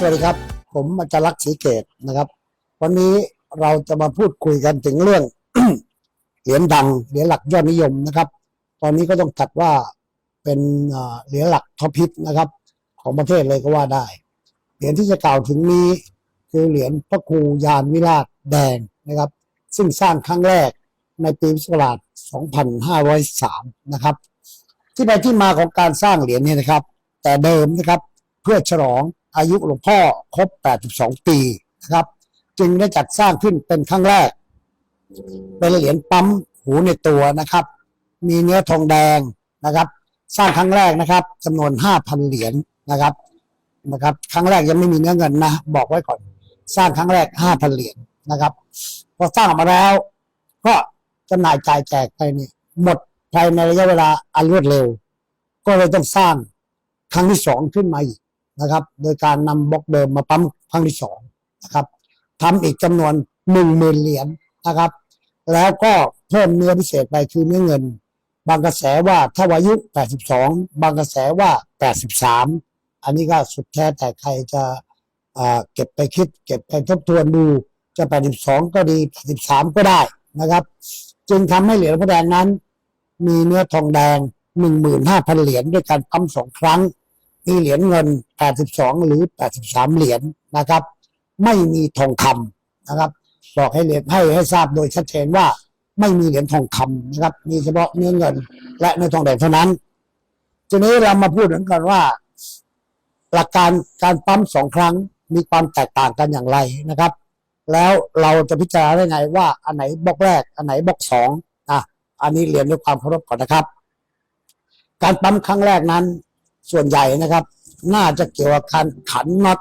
สวัสดีครับ ผมอาจารย์ลักษณ์ศรีเกตนะครับ วันนี้เราจะมาพูดคุยกันถึงเรื่องเหรียญดังเหรียญหลักยอดนิยมนะครับ ตอนนี้ก็ต้องจัดว่าเป็นเหรียญหลักท็อปฮิตนะครับ ของประเทศเลยก็ว่าได้ เหรียญที่จะกล่าวถึงนี้ คือเหรียญพระครูยานวิราชแดงนะครับ ซึ่งสร้างครั้งแรกในปีพุทธศักราช 2503 นะครับ ที่ไปที่มาของการสร้างเหรียญนี่ยนะครับ แต่เดิมนะครับ เพื่อฉลอง อายุหลวงพ่อครบ 82 ปีนะครับ จึงได้จัดสร้างขึ้นเป็นครั้งแรก เป็นเหรียญปั๊มหูในตัวนะครับ มีเนื้อทองแดงนะครับ สร้างครั้งแรกนะครับจำนวน 5,000 เหรียญนะครับนะครับ ครั้งแรกยังไม่มีเนื้อเงินนะ บอกไว้ก่อน สร้างครั้งแรก 5,000 เหรียญนะครับ พอสร้างออกมาแล้ว ก็จำหน่ายจ่ายแจกไปนี่หมดภายในระยะเวลาอันรวดเร็ว ก็เลยต้องสร้างครั้งที่สองขึ้นมาอีก นะครับ โดยการนำบล็อกเดิมมาปั๊มครั้งที่สองนะครับทำอีกจำนวนหนึ่งหมื่นเหรียญนะครับ แล้วก็เพิ่มเนื้อพิเศษไปคือเนื้อเงิน บางกระแสว่าถ้าอายุ 82 บางกระแสว่า 83 อันนี้ก็สุดแท้แต่ใครจะอ่าเก็บไปคิด เก็บไปทบทวนดูจะ 82 ก็ดี 83 ก็ได้นะครับ จึงทำให้เหรียญพระแดงนั้น มีเนื้อทองแดง 15,000 เหรียญด้วยการปั๊มสองครั้ง มีเหรียญเงิน 82 หรือ 83 เหรียญนะครับ ไม่มีทองคำนะครับ บอกให้เหรียญให้ให้ทราบโดยชัดเจนว่าไม่มีเหรียญทองคำนะครับ มีเฉพาะเนื้อเงิน และเนื้อทองแดงเท่านั้นทีนี้เรามาพูดถึงกันว่า หลักการการปั๊มสองครั้งมีความแตกต่างกันอย่างไรนะครับ แล้วเราจะพิจารณาได้ไงว่าอันไหนบล็อกแรก อันไหนบล็อกสองอะอันนี้เรียนด้วยความเคารพก่อนนะครับ การปั๊มครั้งแรกนั้น ส่วนใหญ่นะครับ น่าจะเกี่ยวกับการขันน็อต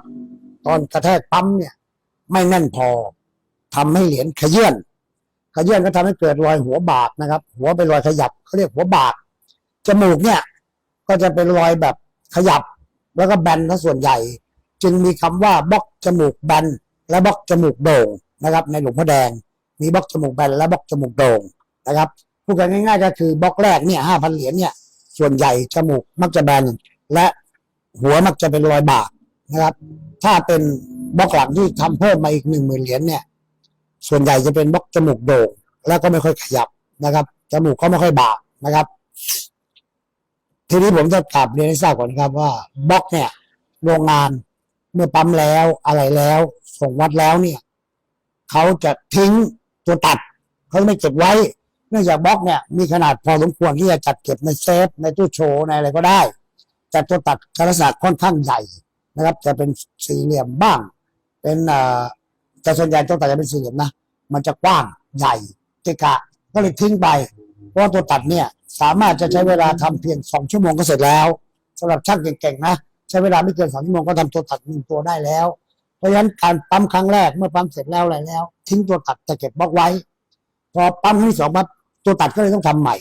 ตอนกระแทกปั๊มเนี่ย ไม่แน่นพอทำให้เหรียญขยื่นขยื่นก็ทำให้เกิดรอยหัวบากนะครับ หัวเป็นรอยขยับเขาเรียกหัวบากจมูกเนี่ยก็จะเป็นรอยแบบขยับ แล้วก็แบนซะส่วนใหญ่ จึงมีคำว่าบล็อกจมูกแบนและบล็อกจมูกโด่งนะครับ ในหลวงพ่อแดง มีบล็อกจมูกแบนและบล็อกจมูกโด่งนะครับพูดกันง่ายๆก็คือบล็อกแรกเนี่ยห้าพันเหรียญเนี่ยส่วนใหญ่จมูกมักจะแบน และหัวมักจะเป็นรอยบากนะครับ ถ้าเป็นบล็อกหลังที่ทำเพิ่มมาอีกหนึ่งหมื่นเหรียญเนี่ย ส่วนใหญ่จะเป็นบล็อกจมูกโด่งแล้วก็ไม่ค่อยขยับนะครับ จมูกก็ไม่ค่อยบากนะครับ ทีนี้ผมจะกลับเรียนให้ทราบก่อนครับว่าบล็อกเนี่ยโรงงานเมื่อปั๊มแล้วอะไรแล้ว ส่งวัดแล้วเนี่ยเขาจะทิ้งตัวตัดเขาไม่เก็บไว้เนื่องจากบล็อกเนี่ยมีขนาดพอสมควรที่จะจัดเก็บในเซฟในตู้โชว์ในอะไรก็ได้ แต่ตัวตัดลักษณะค่อนข้างใหญ่นะครับ จะเป็นสี่เหลี่ยมบ้าง เป็นอ่อแต่ส่วนใหญ่ตัวตัดจะเป็นสี่เหลี่ยมนะมันจะกว้างใหญ่เกะกะก็เลยทิ้งไปเพราะตัวตัดเนี่ยสามารถจะใช้เวลาทำเพียงสองชั่วโมงก็เสร็จแล้วสำหรับช่างเก่งๆนะใช้เวลาไม่เกินสองชั่วโมงก็ทำตัวตัดหนึ่งตัวได้แล้ว เพราะฉะนั้นการปั๊มครั้งแรกเมื่อปั๊มเสร็จแล้วอะไรแล้ว ทิ้งตัวตัดจะเก็บบล็อกไว้ พอปั๊มครั้งที่สองปั๊บตัวตัดก็เลยต้องทำใหม่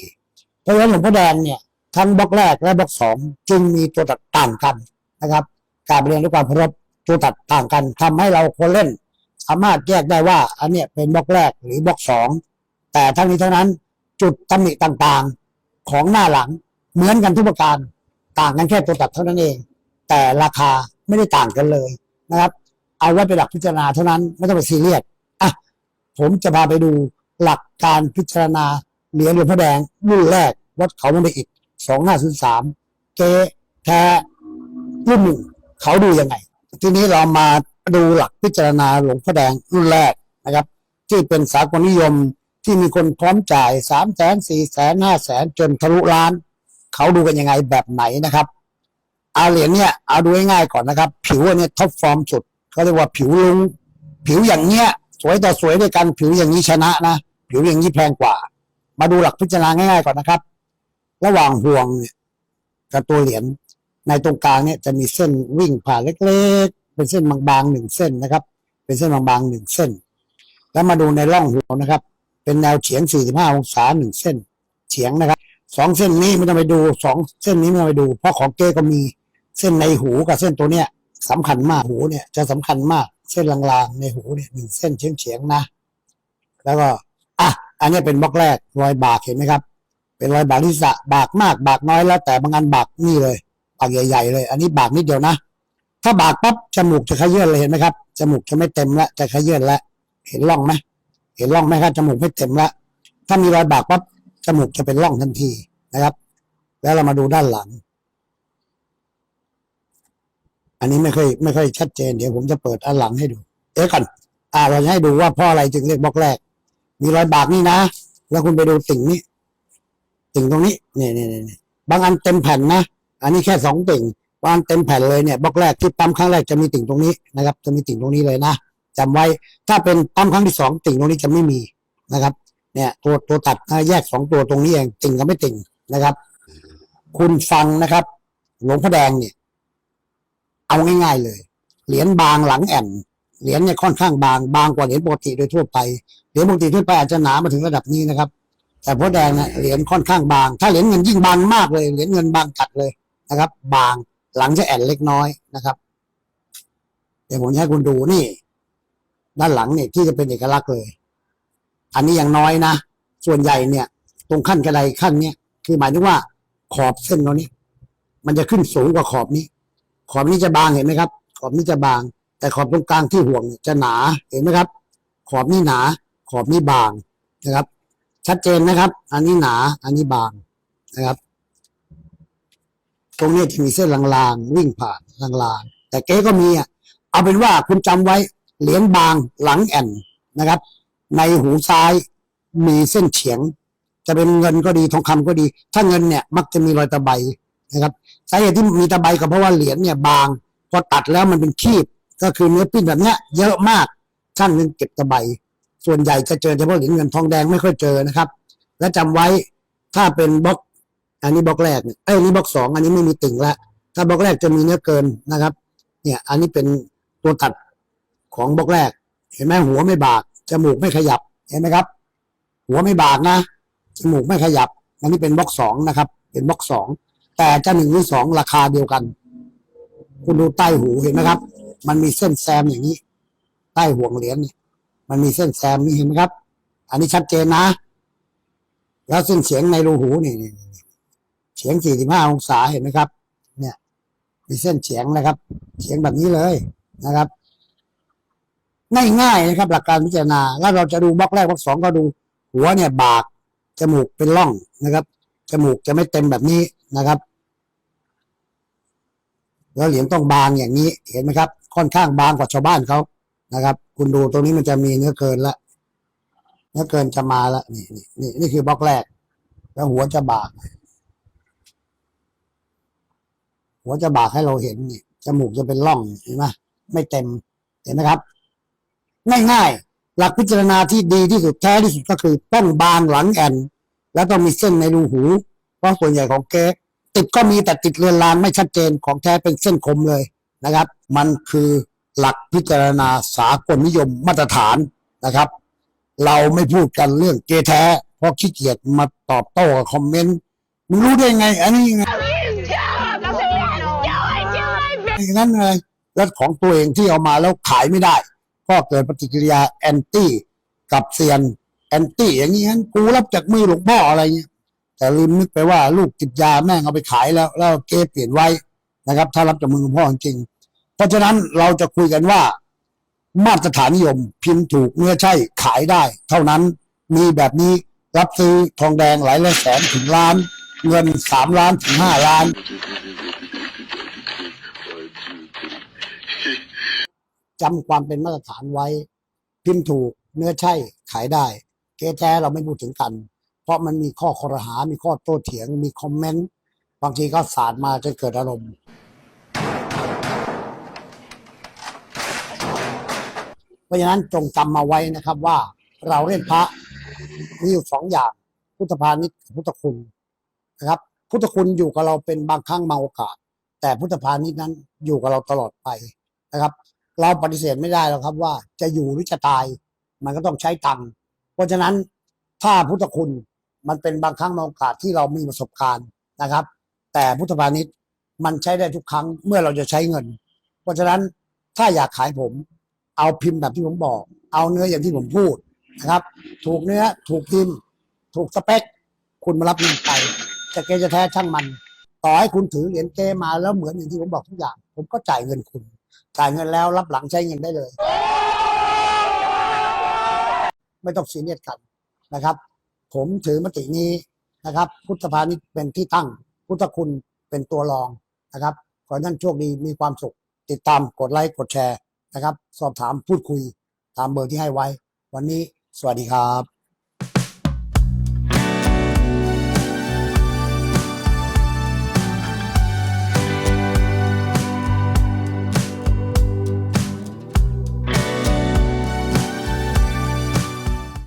เพราะฉะนั้นหลวงพ่อแดงเนี่ย ทั้งบล็อกแรกและบล็อกสองจึงมีตัวตัดต่างกันนะครับ การเรียนด้วยความเคารพตัวตัดต่างกันทำให้เราคนเล่น สามารถแยกได้ว่าอันเนี้ยเป็นบล็อกแรกหรือบล็อกสองแต่ทั้งนี้ทั้งนั้นจุดตำหนิต่างๆของหน้าหลังเหมือนกันทุกประการต่างกันแค่ตัวตัดเท่านั้นเอง แต่ราคาไม่ได้ต่างกันเลยนะครับ เอาไว้เป็นหลักพิจารณาเท่านั้นไม่ต้องไปซีเรียสอะผมจะพาไปดูหลักการพิจารณาเหรียญหลวงพ่อแดงรุ่นแรกวัดเขาบันไดอิฐ สองห้าศูนย์สามเกแท้รุ่นหนึ่งเขาดูยังไง ทีนี้เรามาดูหลักพิจารณาหลวงพ่อแดงรุ่นแรกนะครับ ที่เป็นสากลนิยมที่มีคนพร้อมจ่ายสามแสนสี่แสนห้าแสนจนทะลุล้าน เขาดูกันยังไงแบบไหนนะครับเอาเหรียญเนี่ยเอาดูง่ายๆก่อนนะครับ ผิวนเนี้ท็อปฟอร์มสุดเขาเรียกว่าผิวลุงผิวอย่างเนี้ย สวยต่อสวยด้วยกันผิวอย่างนี้ชนะนะ ผิวอย่างนี้แพงกว่า มาดูหลักพิจารณาง่ายๆก่อนนะครับ ระหว่างห่วงเนี่ยกับตัวเหรียญในตรงกลางเนี่ยจะมีเส้นวิ่งผ่านเล็กๆ เป็นเส้นบางๆหนึ่งเส้นนะครับ เป็นเส้นบางๆหนึ่งเส้น แล้วมาดูในร่องห่วนะครับ เป็นแนวเฉียง 45 องศาหนึ่งเส้นเฉียงนะครับสองเส้นนี้ไม่ต้องไปดูสองเส้นนี้ไม่ต้องไปดู เพราะของเก้ก็มีเส้นในหูกับเส้นตัวเนี้ยสำคัญมากหูเนี่ยจะสำคัญมากเส้นลางๆในหูเนี่ยหนึ่งเส้นเฉียงเฉียงๆนะ แล้วก็อะอันนี้เป็นบล็อกแรกรอยบากเห็นไหมครับ เป็นรอยบากที่สะบากมากบากน้อยแล้วแต่บางอันบากนี่เลยบากใหญ่ๆเลย อันนี้บากนิดเดียวนะ ถ้าบากปั๊บจมูกจะขยื่นเลยเห็นไหมครับจมูกจะไม่เต็มละจะขยื่นละเห็นร่องไหมเห็นร่องไหมครับจมูกไม่เต็มละถ้ามีรอยบากปั๊บจมูกจะเป็นร่องทันทีนะครับ แล้วเรามาดูด้านหลัง อันนี้ไม่ค่อยไม่ค่อยชัดเจนเดี๋ยวผมจะเปิดอันหลังให้ดู เอ๊ะก่อนอ่าเราจะให้ดูว่าเพราะอะไรจึงเรียกบล็อกแรก มีรอยบากนี่นะ แล้วคุณไปดูติ่งนี้ ติ่งตรงนี้เนี่ยเนี่ยเนี่ยบางอันเต็มแผ่นนะ อันนี้แค่สองติ่งบางอันเต็มแผ่นเลยเนี่ยบล็อกแรกที่ปั๊มครั้งแรกจะมีติ่งตรงนี้นะครับ จะมีติ่งตรงนี้เลยนะจำไว้ถ้าเป็นปั๊มครั้งที่สองติ่งตรงนี้จะไม่มีนะครับ เนี่ยตัวตัวตัดแยกสองตัวตรงนี้เองติ่งกับไม่ติ่งนะครับ คุณฟังนะครับ หลวงพ่อแดงเนี่ย เอาง่ายๆเลย เหรียญบางหลังแอ่นเหรียญเนี่ยค่อนข้างบางบางกว่าเหรียญปกติโดยทั่วไปเหรียญปกติทั่วไปอาจจะหนามาถึงระดับนี้นะครับ แต่พ่อแดงเนี่ยเหรียญค่อนข้างบาง ถ้าเหรียญเงินยิ่งบางมากเลย เหรียญเงินบางจัดเลยนะครับ บางหลังจะแอนเล็กน้อยนะครับ เดี๋ยวผมให้คุณดูนี่ ด้านหลังเนี่ยที่จะเป็นเอกลักษณ์เลย อันนี้ยังน้อยนะ ส่วนใหญ่เนี่ย ตรงขั้นกระไดขั้นเนี้ยคือหมายถึงว่าขอบเส้นตรงนี้ มันจะขึ้นสูงกว่าขอบนี้ ขอบนี้จะบางเห็นไหมครับ ขอบนี้จะบาง แต่ขอบตรงกลางที่ห่วงเนี่ยจะหนาเห็นไหมครับ ขอบนี้หนา ขอบนี้บางนะครับ ชัดเจนนะครับ อันนี้หนา อันนี้บางนะครับ ตรงนี้จะมีเส้นลางๆวิ่งผ่านลางๆ แต่เก๊ก็มีอะ เอาเป็นว่าคุณจำไว้ เหรียญบางหลังแอนนะครับ ในหูซ้ายมีเส้นเฉียง จะเป็นเงินก็ดีทองคำก็ดี ถ้าเงินเนี่ย มักจะมีรอยตะไบนะครับสาเหตุที่มีตะไบก็เพราะว่าเหรียญเนี่ยบาง พอตัดแล้วมันเป็นคีบ ก็คือเนื้อปิ้นแบบเนี้ย เยอะมากช่างเงินเก็บตะไบ ส่วนใหญ่จะเจอเฉพาะเหรียญเงินทองแดงไม่ค่อยเจอนะครับ และจำไว้ถ้าเป็นบล็อก อันนี้บล็อกแรกเอ้ยนนี้บล็อกสองอันนี้ไม่มีติ่งละถ้าบล็อกแรกจะมีเนื้อเกินนะครับ เนี่ย อันนี้เป็นตัวตัดของบล็อกแรก เห็นไหมหัวไม่บากจมูกไม่ขยับเห็นไหมครับ หัวไม่บากนะจมูกไม่ขยับ อันนี้เป็นบล็อกสองนะครับ เป็นบล็อกสองแต่จะหนึ่งหรือสองราคาเดียวกัน คุณดูใต้หูเห็นไหมครับ มันมีเส้นแซมอย่างนี้ ใต้ห่วงเหรียญเนี่ย มันมีเส้นแซมนี่เห็นไหมครับ อันนี้ชัดเจนนะ แล้วเส้นเฉียงในรูหูนี่นี่นี่เฉียง45องศาเห็นไหมครับ เนี่ย มีเส้นเฉียงนะครับเฉียงแบบนี้เลยนะครับง่ายๆนะครับ หลักการพิจารณา แล้วเราจะดูบล็อกแรกบล็อกสองก็ดู หัวเนี่ยบากจมูกเป็นร่องนะครับจมูกจะไม่เต็มแบบนี้นะครับแล้วเหรียญต้องบางอย่างนี้เห็นไหมครับ ค่อนข้างบางกว่าชาวบ้านเขานะครับ คุณดูตรงนี้มันจะมีเนื้อเกินละเนื้อเกินจะมาละนี่นี่นี่นี่คือบล็อกแรก แล้วหัวจะบาก หัวจะบากให้เราเห็นนี่จมูกจะเป็นร่องเห็นไหมไม่เต็มเห็นไหมครับ ง่ายๆหลักพิจารณาที่ดีที่สุดแท้ที่สุดก็คือต้องบางหลังแอนแล้วต้องมีเส้นในรูหูเพราะส่วนใหญ่ของเก๊ติดก็มีแต่ติดเรือนรางไม่ชัดเจนของแท้เป็นเส้นคมเลยนะครับ มันคือ หลักพิจารณาสากลนิยมมาตรฐานนะครับ เราไม่พูดกันเรื่องเกแท้ เพราะขี้เกียจมาตอบโต้กับคอมเมนต์มึงรู้ได้ไง อันนี้ยังไงอย่างนั้นเลยแล้วของตัวเองที่เอามาแล้วขายไม่ได้ ก็เกิดปฏิกิริยาแอนตี้กับเซียนแอนตี้อย่างนี้งั้นกูรับจากมือหลวงพ่ออะไรเงี้ยแต่ลืมนึกไปว่าลูกติดยาแม่งเอาไปขายแล้ว แล้วเกเปลี่ยนไว้นะครับ ถ้ารับจากมือหลวงพ่อจริง เพราะฉะนั้นเราจะคุยกันว่า มาตรฐานนิยมพิมพ์ถูกเนื้อใช่ขายได้ เท่านั้นมีแบบนี้รับซื้อทองแดงหลายร้อยแสนถึงล้าน เงินสามล้านถึงห้าล้าน จำความเป็นมาตรฐานไว้ พิมพ์ถูกเนื้อใช่ขายได้เก๊แท้เราไม่พูดถึงกัน เพราะมันมีข้อคอรหา มีข้อโต้เถียง มีคอมเมนต์ บางทีก็สาดมาจนเกิดอารมณ์ เพราะฉะนั้นจงจำมาไว้นะครับว่าเราเล่นพระมีอยู่สองอย่างพุทธพาณิชย์กับพุทธคุณนะครับ พุทธคุณอยู่กับเราเป็นบางครั้งบางโอกาส แต่พุทธพาณิชย์นั้นอยู่กับเราตลอดไปนะครับ เราปฏิเสธไม่ได้หรอกครับว่าจะอยู่หรือจะตาย มันก็ต้องใช้ตังค์เพราะฉะนั้นถ้าพุทธคุณมันเป็นบางครั้งบางโอกาสที่เรามีประสบการณ์นะครับ แต่พุทธพาณิชย์มันใช้ได้ทุกครั้งเมื่อเราจะใช้เงิน เพราะฉะนั้นถ้าอยากขายผม เอาพิมพ์แบบที่ผมบอก เอาเนื้ออย่างที่ผมพูดนะครับ ถูกเนื้อถูกพิมพ์ ถูกสเปค คุณมารับเงินไปจะเกจะแท้ช่างมัน ต่อให้คุณถือเหรียญเกมาแล้วเหมือนอย่างที่ผมบอกทุกอย่าง ผมก็จ่ายเงินคุณ จ่ายเงินแล้วรับหลังใช้เงินได้เลย ไม่ต้องซีเรียสกันนะครับ ผมถือมตินี้นะครับ พุทธพาณิเป็นที่ตั้ง พุทธคุณเป็นตัวรองนะครับขอให้ท่านโชคดีมีความสุข ติดตามกดไลค์กดแชร์ นะครับ สอบถามพูดคุยตามเบอร์ที่ให้ไว้ วันนี้สวัสดีครับ